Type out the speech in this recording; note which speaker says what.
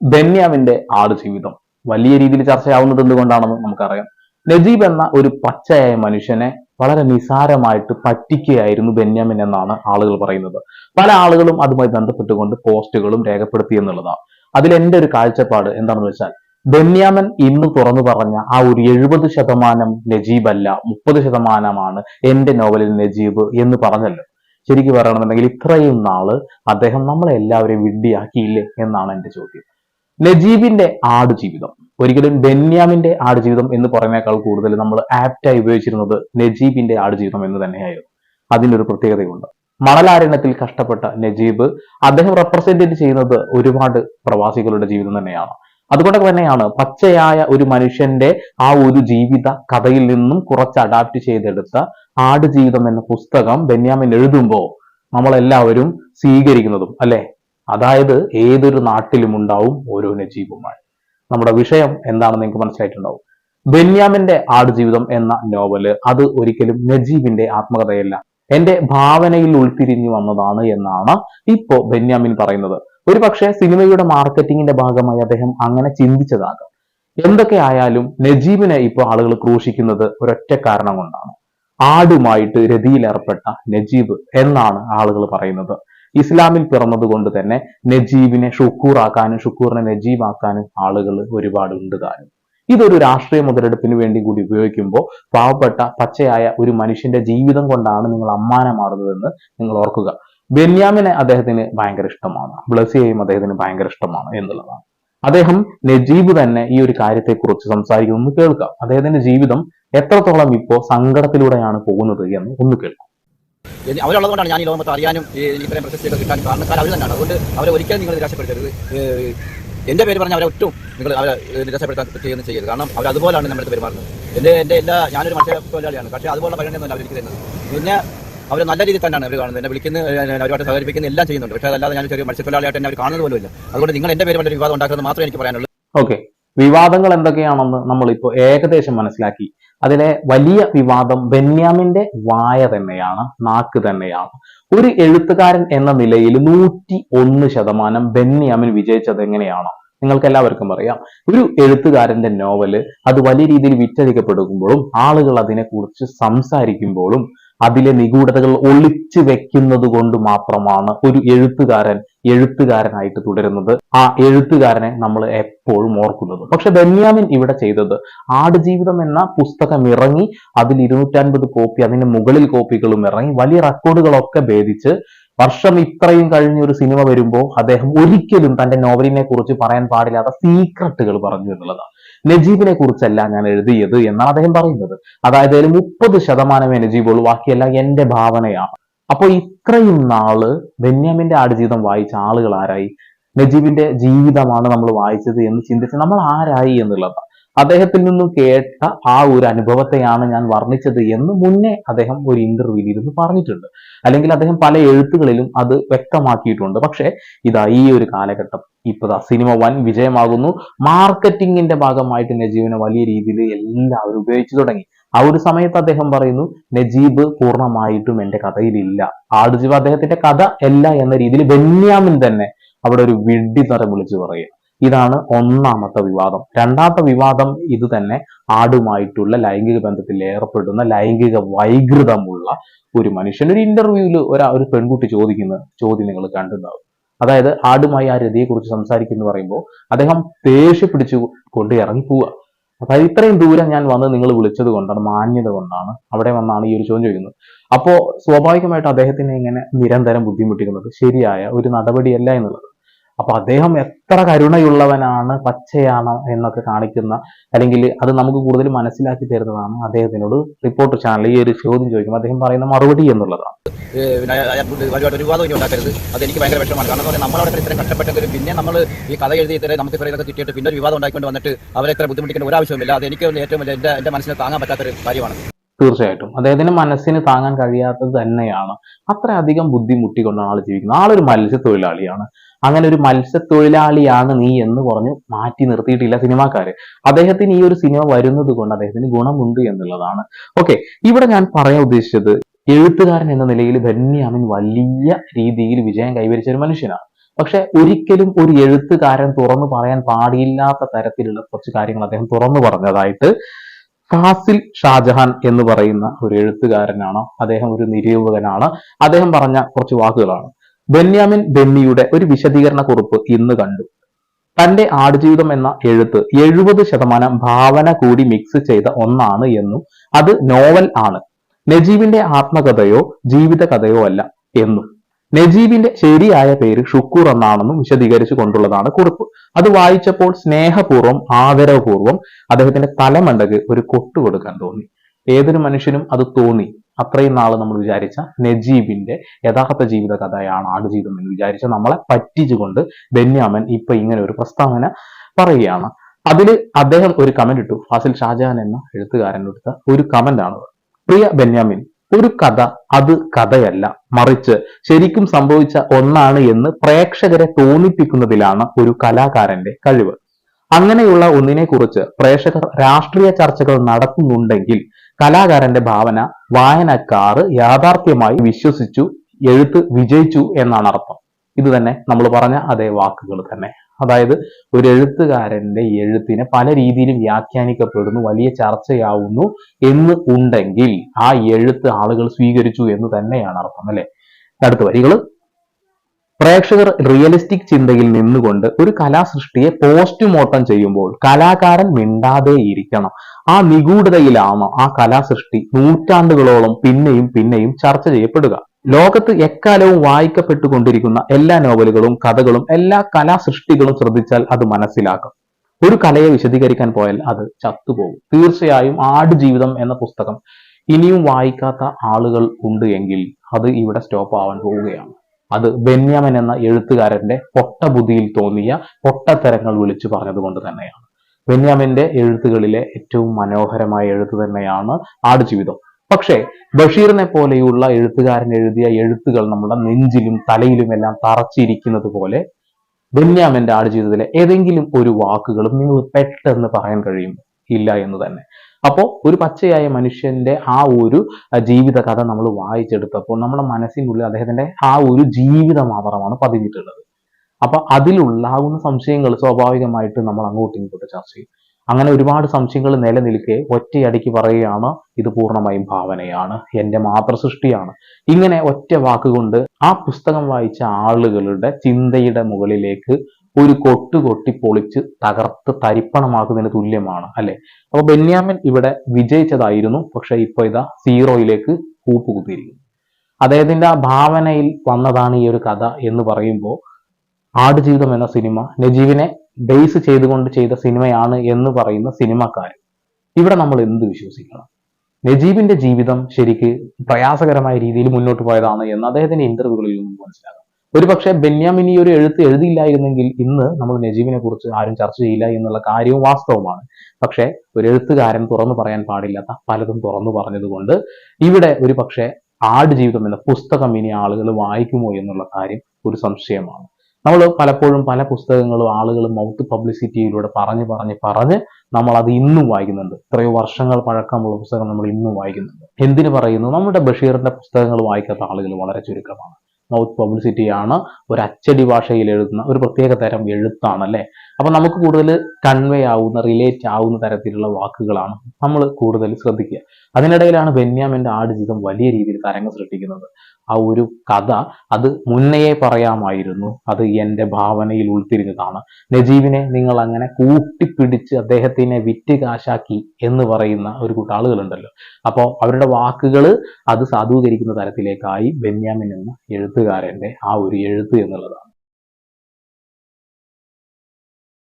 Speaker 1: ബെന്യാമിന്റെ ആടുജീവിതം വലിയ രീതിയിൽ ചർച്ചയാവുന്നത് എന്തുകൊണ്ടാണെന്ന് നമുക്കറിയാം. നജീബ് എന്ന ഒരു പച്ചയായ മനുഷ്യനെ വളരെ നിസാരമായിട്ട് പറ്റിക്കുകയായിരുന്നു ബെന്യാമിൻ എന്നാണ് ആളുകൾ പറയുന്നത്. പല ആളുകളും അതുമായി ബന്ധപ്പെട്ടുകൊണ്ട് പോസ്റ്റുകളും രേഖപ്പെടുത്തി എന്നുള്ളതാണ്. അതിൽ എന്റെ ഒരു കാഴ്ചപ്പാട് എന്താണെന്ന് വെച്ചാൽ ബെന്യാമൻ ഇന്ന് തുറന്നു പറഞ്ഞ ആ ഒരു എഴുപത് ശതമാനം നജീബ് അല്ല മുപ്പത് ശതമാനമാണ് എന്റെ നോവലിൽ നജീബ് എന്ന് പറഞ്ഞല്ലോ. ശരിക്കും പറയണമെന്നുണ്ടെങ്കിൽ ഇത്രയും നാൾ അദ്ദേഹം നമ്മളെ എല്ലാവരെയും വിഡ്ഢിയാക്കിയില്ലേ എന്നാണ് എന്റെ ചോദ്യം. നജീബിന്റെ ആട് ജീവിതം. ഒരിക്കലും ബെന്യാമിന്റെ ആട് ജീവിതം എന്ന് പറയുന്നേക്കാൾ കൂടുതൽ നമ്മൾ ആപ്റ്റായി ഉപയോഗിച്ചിരുന്നത് നജീബിന്റെ ആട് ജീവിതം എന്ന് തന്നെയായിരുന്നു. അതിനൊരു പ്രത്യേകതയുണ്ട്. മണലാരണ്യത്തിൽ കഷ്ടപ്പെട്ട നജീബ് അദ്ദേഹം റെപ്രസെന്റ് ചെയ്യുന്നത് ഒരുപാട് പ്രവാസികളുടെ ജീവിതം തന്നെയാണ്. അതുകൊണ്ട് തന്നെയാണ് പച്ചയായ ഒരു മനുഷ്യന്റെ ആ ഒരു ജീവിത കഥയിൽ നിന്നും കുറച്ച് അഡാപ്റ്റ് ചെയ്തെടുത്ത ആട് ജീവിതം എന്ന പുസ്തകം ബെന്യാമിൻ എഴുതുമ്പോൾ നമ്മളെല്ലാവരും സ്വീകരിക്കുന്നതും അല്ലെ? അതായത് ഏതൊരു നാട്ടിലും ഉണ്ടാവും ഓരോ നജീബുമായി നമ്മുടെ വിഷയം എന്താണെന്ന് നിങ്ങൾക്ക് മനസ്സിലായിട്ടുണ്ടാവും. ബെന്യാമിന്റെ ആടുജീവിതം എന്ന നോവൽ അത് ഒരിക്കലും നജീബിന്റെ ആത്മകഥയല്ല. എന്റെ ഭാവനയിൽ ഉൾത്തിരിഞ്ഞു വന്നതാണ് എന്നാണ് ഇപ്പോ ബെന്യാമിൻ പറയുന്നത്. ഒരു പക്ഷേ സിനിമയുടെ മാർക്കറ്റിംഗിന്റെ ഭാഗമായി അദ്ദേഹം അങ്ങനെ ചിന്തിച്ചതാകാം. എന്തൊക്കെ ആയാലും നജീബിനെ ഇപ്പോൾ ആളുകൾ ക്രൂശിക്കുന്നത് ഒരൊറ്റ കാരണം കൊണ്ടാണ്. ആടുമായിട്ട് രതിയിലേർപ്പെട്ട നജീബ് എന്നാണ് ആളുകൾ പറയുന്നത്. ഇസ്ലാമിൽ പിറന്നതുകൊണ്ട് തന്നെ നജീബിനെ ഷുക്കൂറാക്കാനും ഷുക്കൂറിനെ നജീബാക്കാനും ആളുകൾ ഒരുപാട് ഉണ്ട് താനും. ഇതൊരു രാഷ്ട്രീയ മുതലെടുപ്പിന് വേണ്ടി കൂടി ഉപയോഗിക്കുമ്പോൾ പാവപ്പെട്ട പച്ചയായ ഒരു മനുഷ്യന്റെ ജീവിതം കൊണ്ടാണ് നിങ്ങൾ അമ്മാനെ മാറുന്നതെന്ന് നിങ്ങൾ ഓർക്കുക. ബെന്യാമിനെ അദ്ദേഹത്തിന് ഭയങ്കര ഇഷ്ടമാണ്. ബ്ലസിയെയും അദ്ദേഹത്തിന് ഭയങ്കര ഇഷ്ടമാണ് എന്നുള്ളതാണ്. അദ്ദേഹം നജീബ് തന്നെ ഈ ഒരു കാര്യത്തെക്കുറിച്ച് സംസാരിക്കുന്നത് കേൾക്കാം. അദ്ദേഹത്തിന്റെ ജീവിതം എത്രത്തോളം ഇപ്പോ സങ്കടത്തിലൂടെയാണ് പോകുന്നത് എന്ന് ഒന്ന് കേൾക്കാം.
Speaker 2: ഇനി അവരുള്ളതുകൊണ്ടാണ് ഞാൻ ഈ ലോകത്ത് അറിയാനും ഈ ഇത്രയും പ്രശസ്തിയൊക്കെ കിട്ടാൻ കാരണക്കാർ അവർ തന്നെയാണ്. അതുകൊണ്ട് അവരെ ഒരിക്കലും നിങ്ങൾ നിരാശപ്പെടുത്തരുത്. എന്റെ പേര് പറഞ്ഞാൽ അവരെ ഒട്ടും നിങ്ങൾ അവരെ നിരാശപ്പെടുത്താൻ ചെയ്യുന്നത് ചെയ്യരുത്. കാരണം അവർ അതുപോലാണ് നമ്മുടെ പെരുമാറുന്നത്. എന്റെ എന്റെ എല്ലാ ഞാനൊരു മത്സ്യത്തൊഴിലാളിയാണ് പക്ഷേ അതുപോലെ പരിഗണനയൊന്നും അവർ എനിക്ക് തരുന്നത്. പിന്നെ അവർ നല്ല രീതിയിൽ തന്നെയാണ് അവർ കാണുന്നത്. എന്നെ വിളിക്കുന്ന അവരുമായിട്ട് സഹകരിപ്പിക്കുന്ന എല്ലാം ചെയ്യുന്നുണ്ട്. പക്ഷേ അതല്ലാതെ ഞാൻ ചെറിയ മത്സ്യത്തൊഴിലാളിയായിട്ട് എന്നെ അവർ കാണുന്നത് പോലും ഇല്ല അതുകൊണ്ട് നിങ്ങൾ എന്റെ പേര് വളരെ വിവാദം ഉണ്ടാക്കുന്നത് മാത്രമേ എനിക്ക് പറയാനുള്ളൂ.
Speaker 1: ഓക്കെ. വിവാദങ്ങൾ എന്തൊക്കെയാണെന്ന് നമ്മളിപ്പോൾ ഏകദേശം മനസ്സിലാക്കി. അതിലെ വലിയ വിവാദം ബെന്യാമിന്റെ വായ തന്നെയാണ് നാക്ക് തന്നെയാണ്. ഒരു എഴുത്തുകാരൻ എന്ന നിലയിൽ നൂറ്റി ഒന്ന് ശതമാനം ബെന്യാമിൻ വിജയിച്ചത് എങ്ങനെയാണോ? നിങ്ങൾക്ക് എല്ലാവർക്കും അറിയാം. ഒരു എഴുത്തുകാരന്റെ നോവൽ അത് വലിയ രീതിയിൽ വിറ്റഴിക്കപ്പെടുമ്പോഴും ആളുകൾ അതിനെക്കുറിച്ച് സംസാരിക്കുമ്പോഴും അതിലെ നിഗൂഢതകൾ ഒളിച്ചു വെക്കുന്നത് കൊണ്ട് മാത്രമാണ് ഒരു എഴുത്തുകാരൻ എഴുത്തുകാരനായിട്ട് തുടരുന്നത്. ആ എഴുത്തുകാരനെ നമ്മൾ എപ്പോഴും ഓർക്കുന്നത്. പക്ഷെ ബെന്യാമിൻ ഇവിടെ ചെയ്തത് ആടുജീവിതം എന്ന പുസ്തകം ഇറങ്ങി അതിൽ ഇരുന്നൂറ്റൻപത് കോപ്പി അതിന് മുകളിൽ കോപ്പികളും ഇറങ്ങി വലിയ റെക്കോർഡുകളൊക്കെ ഭേദിച്ച് വർഷം ഇത്രയും കഴിഞ്ഞ ഒരു സിനിമ വരുമ്പോൾ അദ്ദേഹം ഒരിക്കലും തന്റെ നോവലിനെ കുറിച്ച് പറയാൻ പാടില്ലാത്ത സീക്രട്ടുകൾ പറഞ്ഞു എന്നുള്ളതാണ്. നജീബിനെ കുറിച്ചല്ല ഞാൻ എഴുതിയത് എന്നാണ് അദ്ദേഹം പറയുന്നത്. അതായത് അതിൽ മുപ്പത് ശതമാനമേ നജീബുള്ളൂ ബാക്കിയെല്ലാം എന്റെ ഭാവനയാണ്. അപ്പൊ ഇത്രയും നാൾ ബെന്യാമിന്റെ ആടുജീവിതം വായിച്ച ആളുകൾ ആരായി നജീബിന്റെ ജീവിതമാണ് നമ്മൾ വായിച്ചത് എന്ന് ചിന്തിച്ച് നമ്മൾ ആരായി എന്നുള്ളതാണ്. അദ്ദേഹത്തിൽ നിന്നും കേട്ട ആ ഒരു അനുഭവത്തെയാണ് ഞാൻ വർണിച്ചത് എന്ന് മുന്നേ അദ്ദേഹം ഒരു ഇന്റർവ്യൂവിൽ ഇരുന്ന് പറഞ്ഞിട്ടുണ്ട്. അല്ലെങ്കിൽ അദ്ദേഹം പല എഴുത്തുകളിലും അത് വ്യക്തമാക്കിയിട്ടുണ്ട്. പക്ഷേ ഇതാ ഈ ഒരു കാലഘട്ടം ഇപ്പതാ സിനിമ വൻ വിജയമാകുന്നു. മാർക്കറ്റിംഗിന്റെ ഭാഗമായിട്ട് നജീബിനെ വലിയ രീതിയിൽ എല്ലാവരും ഉപയോഗിച്ചു തുടങ്ങി. ആ ഒരു സമയത്ത് അദ്ദേഹം പറയുന്നു നജീബ് പൂർണമായിട്ടും എന്റെ കഥയിലില്ല. ആടുജീവ് അദ്ദേഹത്തിന്റെ കഥ അല്ല എന്ന രീതിയിൽ ബെന്യാമിൻ തന്നെ അവിടെ ഒരു വിഡ്ഢിത്തരം വിളിച്ചു പറയുക ഇതാണ് ഒന്നാമത്തെ വിവാദം. രണ്ടാമത്തെ വിവാദം ഇത് തന്നെ ആടുമായിട്ടുള്ള ലൈംഗിക ബന്ധത്തിൽ ഏർപ്പെടുന്ന ലൈംഗിക വൈകൃതമുള്ള ഒരു മനുഷ്യൻ. ഒരു ഇന്റർവ്യൂവിൽ ഒരു ഒരു പെൺകുട്ടി ചോദിക്കുന്ന ചോദ്യം നിങ്ങൾ കണ്ടിട്ടുണ്ടാവും. അതായത് ആടുമായി ആ രതിയെ കുറിച്ച് സംസാരിക്കുന്നു പറയുമ്പോൾ അദ്ദേഹം ദേഷ്യ പിടിച്ചു കൊണ്ട് ഇറങ്ങി പോവുക അതായത് ഇത്രയും ദൂരം ഞാൻ വന്ന് നിങ്ങൾ വിളിച്ചത് കൊണ്ടാണ് മാന്യത കൊണ്ടാണ് അവിടെ വന്നാണ് ഈ ഒരു ചോദ്യം ചോദിക്കുന്നത്. അപ്പോൾ സ്വാഭാവികമായിട്ട് അദ്ദേഹത്തിനെ ഇങ്ങനെ നിരന്തരം ബുദ്ധിമുട്ടിക്കുന്നത് ശരിയായ ഒരു നടപടിയല്ല എന്നുള്ളത്. അപ്പൊ അദ്ദേഹം എത്ര കരുണയുള്ളവനാണ് പച്ചയാണ് എന്നൊക്കെ കാണിക്കുന്ന അല്ലെങ്കിൽ അത് നമുക്ക് കൂടുതൽ മനസ്സിലാക്കി തരുന്നതാണ് അദ്ദേഹത്തിനോട് റിപ്പോർട്ട് ചാനൽ ഈ ഒരു ചോദ്യം ചോദിക്കുമ്പോൾ അദ്ദേഹം പറയുന്ന മറുപടി എന്നുള്ളതാണ്.
Speaker 2: ഒരു വിവാദം ഉണ്ടാക്കരുത്. അത് എനിക്ക് ഭയങ്കര വിഷമമാണ്. കാരണം നമ്മൾ അവിടെ ഇത്രയും കഷ്ടപ്പെട്ടത് പിന്നെ നമ്മൾ ഈ കഥ എഴുതി ഇത്ര നമുക്ക് ഇതൊക്കെ കിട്ടിയിട്ട് പിന്നെ ഒരു വിവാദം ഉണ്ടാക്കിക്കൊണ്ട് വന്നിട്ട് അവരെ ഇത്ര ബുദ്ധിമുട്ടിക്കേണ്ട ഒരു ആവശ്യമില്ല അത് എനിക്ക് ഏറ്റവും വലിയ എന്റെ എന്റെ മനസ്സിന് താങ്ങാൻ പറ്റാത്തൊരു കാര്യമാണ്.
Speaker 1: തീർച്ചയായിട്ടും. അദ്ദേഹത്തിന്റെ മനസ്സിന് താങ്ങാൻ കഴിയാത്തത് തന്നെയാണ്. അത്രയധികം ബുദ്ധിമുട്ടിക്കൊണ്ടാണ് ആൾ ജീവിക്കുന്നത്. ആളൊരു മത്സ്യത്തൊഴിലാളിയാണ്. അങ്ങനെ ഒരു മത്സ്യത്തൊഴിലാളിയാണ് നീ എന്ന് പറഞ്ഞ് മാറ്റി നിർത്തിയിട്ടില്ല സിനിമാക്കാര്. അദ്ദേഹത്തിന് ഈ ഒരു സിനിമ വരുന്നത് കൊണ്ട് അദ്ദേഹത്തിന് ഗുണമുണ്ട് എന്നുള്ളതാണ്. ഓക്കെ ഇവിടെ ഞാൻ പറയാൻ ഉദ്ദേശിച്ചത് എഴുത്തുകാരൻ എന്ന നിലയിൽ ബെന്യാമിൻ വലിയ രീതിയിൽ വിജയം കൈവരിച്ച ഒരു മനുഷ്യനാണ്. പക്ഷെ ഒരിക്കലും ഒരു എഴുത്തുകാരൻ തുറന്നു പറയാൻ പാടില്ലാത്ത തരത്തിലുള്ള കുറച്ച് കാര്യങ്ങൾ അദ്ദേഹം തുറന്നു പറഞ്ഞതായിട്ട് ഫാസിൽ ഷാജഹാൻ എന്ന് പറയുന്ന ഒരു എഴുത്തുകാരനാണ്. അദ്ദേഹം ഒരു നിരൂപകനാണ്. അദ്ദേഹം പറഞ്ഞ കുറച്ച് വാക്കുകളാണ്. ബെന്യാമിൻ ബെന്നിയുടെ ഒരു വിശദീകരണ കുറിപ്പ് ഇന്ന് കണ്ടു. തന്റെ ആടുജീവിതം എന്ന എഴുത്ത് എഴുപത് ശതമാനം ഭാവന കൂടി മിക്സ് ചെയ്ത ഒന്നാണ് എന്നും അത് നോവൽ ആണ്. നജീബിന്റെ ആത്മകഥയോ ജീവിതകഥയോ അല്ല എന്നും. നജീബിന്റെ ശരിയായ പേര് ഷുക്കൂർ എന്നാണെന്നും വിശദീകരിച്ചു കൊണ്ടുള്ളതാണ് കുറിപ്പ്. അത് വായിച്ചപ്പോൾ സ്നേഹപൂർവം ആദരവപൂർവം അദ്ദേഹത്തിന്റെ തലമണ്ടക്ക് ഒരു കൊട്ടു കൊടുക്കാൻ തോന്നി. ഏതൊരു മനുഷ്യനും അത് തോന്നി. അത്രയും നാൾ നമ്മൾ വിചാരിച്ച നജീബിന്റെ യഥാർത്ഥ ജീവിത കഥയാണ് ആടുജീവിതം എന്ന് വിചാരിച്ച നമ്മളെ പറ്റിച്ചുകൊണ്ട് ബെന്യാമൻ ഇപ്പൊ ഇങ്ങനെ ഒരു പ്രസ്താവന പറയുകയാണ്. അതിൽ അദ്ദേഹം ഒരു കമന്റ് ഇട്ടു. ഫാസിൽ ഷാജഹാൻ എന്ന എഴുത്തുകാരൻ എടുത്ത ഒരു കമന്റ് ആണ്. പ്രിയ ബെന്യാമിൻ ഒരു കഥ അത് കഥയല്ല. മറിച്ച് ശരിക്കും സംഭവിച്ച ഒന്നാണ് എന്ന് പ്രേക്ഷകരെ തോന്നിപ്പിക്കുന്നതിലാണ് ഒരു കലാകാരന്റെ കഴിവ്. അങ്ങനെയുള്ള ഒന്നിനെക്കുറിച്ച് പ്രേക്ഷകർ രാഷ്ട്രീയ ചർച്ചകൾ നടത്തുന്നുണ്ടെങ്കിൽ കലാകാരന്റെ ഭാവന വായനക്കാർ യാഥാർത്ഥ്യമായി വിശ്വസിച്ചു എഴുത്ത് വിജയിച്ചു എന്നാണ് അർത്ഥം. ഇത് തന്നെ നമ്മൾ പറഞ്ഞ അതേ വാക്കുകൾ തന്നെ. അതായത് ഒരു എഴുത്തുകാരന്റെ എഴുത്തിനെ പല രീതിയിലും വ്യാഖ്യാനിക്കപ്പെടുന്നു വലിയ ചർച്ചയാവുന്നു എന്ന് ഉണ്ടെങ്കിൽ ആ എഴുത്ത് ആളുകൾ സ്വീകരിച്ചു എന്ന് തന്നെയാണ് അർത്ഥം അല്ലെ? അടുത്ത വരികൾ പ്രേക്ഷകർ റിയലിസ്റ്റിക് ചിന്തയിൽ നിന്നുകൊണ്ട് ഒരു കലാസൃഷ്ടിയെ പോസ്റ്റ്മോർട്ടം ചെയ്യുമ്പോൾ കലാകാരൻ മിണ്ടാതെ ഇരിക്കണം. ആ നിഗൂഢതയിലാണ് ആ കലാസൃഷ്ടി നൂറ്റാണ്ടുകളോളം പിന്നെയും പിന്നെയും ചർച്ച ചെയ്യപ്പെടുക. ലോകത്ത് എക്കാലവും വായിക്കപ്പെട്ടുകൊണ്ടിരിക്കുന്ന എല്ലാ നോവലുകളും കഥകളും എല്ലാ കലാസൃഷ്ടികളും ശ്രദ്ധിച്ചാൽ അത് മനസ്സിലാക്കും. ഒരു കലയെ വിശദീകരിക്കാൻ പോയാൽ അത് ചത്തുപോകും. തീർച്ചയായും ആടുജീവിതം എന്ന പുസ്തകം ഇനിയും വായിക്കാത്ത ആളുകൾ ഉണ്ട് എങ്കിൽ അത് ഇവിടെ സ്റ്റോപ്പ് ആവാൻ പോവുകയാണ്. അത് ബെന്യാമൻ എന്ന എഴുത്തുകാരന്റെ പൊട്ട ബുദ്ധിയിൽ തോന്നിയ പൊട്ടത്തരങ്ങൾ വിളിച്ചു പറഞ്ഞതുകൊണ്ട് തന്നെയാണ്. ബെന്യാമിന്റെ എഴുത്തുകളിലെ ഏറ്റവും മനോഹരമായ എഴുത്ത് തന്നെയാണ് ആടുജീവിതം. പക്ഷേ ബഷീറിനെ പോലെയുള്ള എഴുത്തുകാരൻ എഴുതിയ എഴുത്തുകൾ നമ്മുടെ നെഞ്ചിലും തലയിലും എല്ലാം തറച്ചിരിക്കുന്നത് പോലെ ബെന്യാമിന്റെ ആടുജീവിതത്തിലെ ഏതെങ്കിലും ഒരു വാക്കുകളും നിങ്ങൾ പെട്ടെന്ന് പറയാൻ കഴിയും. ഇല്ല എന്ന് തന്നെ. അപ്പോൾ ഒരു പച്ചയായ മനുഷ്യന്റെ ആ ഒരു ജീവിത കഥ നമ്മൾ വായിച്ചെടുത്തപ്പോൾ നമ്മുടെ മനസ്സിനുള്ളിൽ അദ്ദേഹത്തിന്റെ ആ ഒരു ജീവിതം മാത്രമാണ് പതിഞ്ഞിട്ടുള്ളത്. അപ്പൊ അതിലുണ്ടാകുന്ന സംശയങ്ങൾ സ്വാഭാവികമായിട്ട് നമ്മൾ അങ്ങോട്ടും ഇങ്ങോട്ടും ചർച്ച ചെയ്യും. അങ്ങനെ ഒരുപാട് സംശയങ്ങൾ നിലനിൽക്കെ ഒറ്റയടിക്ക് പറയുകയാണ് ഇത് പൂർണമായും ഭാവനയാണ് എന്റെ മാത്ര സൃഷ്ടിയാണ്. ഇങ്ങനെ ഒറ്റ വാക്കുകൊണ്ട് ആ പുസ്തകം വായിച്ച ആളുകളുടെ ചിന്തയുടെ മുകളിലേക്ക് ഒരു കൊട്ട് കൊട്ടി പൊളിച്ച് തകർത്ത് തരിപ്പണമാക്കുന്നതിന് തുല്യമാണ് അല്ലെ? അപ്പൊ ബെന്യാമിൻ ഇവിടെ വിജയിച്ചതായിരുന്നു പക്ഷെ ഇപ്പൊ ഇതാ സീറോയിലേക്ക് കൂപ്പ് കുത്തിയിരിക്കുന്നു അദ്ദേഹത്തിന്റെ ആ ഭാവനയിൽ വന്നതാണ് ഈ ഒരു കഥ എന്ന് പറയുമ്പോൾ ആടുജീവിതം എന്ന സിനിമ നജീബിനെ ബേസ് ചെയ്തുകൊണ്ട് ചെയ്ത സിനിമയാണ് എന്ന് പറയുന്ന സിനിമക്കാർ ഇവിടെ നമ്മൾ എന്ത് വിശ്വസിക്കണം? നജീബിന്റെ ജീവിതം ശരിക്ക് പ്രയാസകരമായ രീതിയിൽ മുന്നോട്ട് പോയതാണ് എന്ന് അദ്ദേഹത്തിന്റെ ഇന്റർവ്യൂകളിൽ നിന്നും മനസ്സിലാക്കാം. ഒരുപക്ഷെ ബെന്യാമിൻ ഈ ഒരു എഴുത്ത് എഴുതിയില്ലായിരുന്നെങ്കിൽ ഇന്ന് നമ്മൾ നജീബിനെ കുറിച്ച് ആരും ചർച്ച ചെയ്യില്ല എന്നുള്ള കാര്യവും വാസ്തവമാണ്. പക്ഷേ ഒരു എഴുത്തുകാരൻ തുറന്നു പറയാൻ പാടില്ലാത്ത പലതും തുറന്നു പറഞ്ഞതുകൊണ്ട് ഇവിടെ ഒരു പക്ഷേ ആട് ജീവിതം എന്ന പുസ്തകം ഇനി ആളുകൾ വായിക്കുമോ എന്നുള്ള കാര്യം ഒരു സംശയമാണ്. നമ്മൾ പലപ്പോഴും പല പുസ്തകങ്ങളും ആളുകളും മൗത്ത് പബ്ലിസിറ്റിയിലൂടെ പറഞ്ഞ് പറഞ്ഞ് പറഞ്ഞ് നമ്മൾ അത് ഇന്നും വായിക്കുന്നുണ്ട്. ഇത്രയോ വർഷങ്ങൾ പഴക്കമുള്ള പുസ്തകം നമ്മൾ ഇന്നും വായിക്കുന്നുണ്ട്. എന്തിനു പറയുന്നു? നമ്മുടെ ബഷീറിന്റെ പുസ്തകങ്ങൾ വായിക്കാത്ത ആളുകൾ വളരെ ചുരുക്കമാണ്. മൗത്ത് പബ്ലിസിറ്റിയാണ് ഒരു അച്ചടി ഭാഷയിൽ എഴുതുന്ന ഒരു പ്രത്യേക തരം എഴുത്താണ് അല്ലേ? അപ്പൊ നമുക്ക് കൂടുതൽ കൺവേ ആവുന്ന റിലേറ്റ് ആവുന്ന തരത്തിലുള്ള വാക്കുകളാണ് നമ്മൾ കൂടുതൽ ശ്രദ്ധിക്കുക. അതിനിടയിലാണ് ബെന്യാമിന്റെ ആടുജീവിതം വലിയ രീതിയിൽ തരംഗം സൃഷ്ടിക്കുന്നത്. ആ ഒരു കഥ അത് മുന്നേ പറയാമായിരുന്നു. അത് എന്റെ ഭാവനയിൽ ഉൾത്തിരിഞ്ഞതാണ്. നജീബിനെ നിങ്ങൾ അങ്ങനെ കൂട്ടിപ്പിടിച്ച് അദ്ദേഹത്തിനെ വിറ്റ് കാശാക്കി എന്ന് പറയുന്ന ഒരു കൂട്ടം ആളുകളുണ്ടല്ലോ. അപ്പോൾ അവരുടെ വാക്കുകൾ അത് സാധൂകരിക്കുന്ന തരത്തിലേക്കായി ബെന്യാമിൻ എന്ന എഴുത്തുകാരന്റെ ആ ഒരു എഴുത്ത് എന്നുള്ളതാണ്.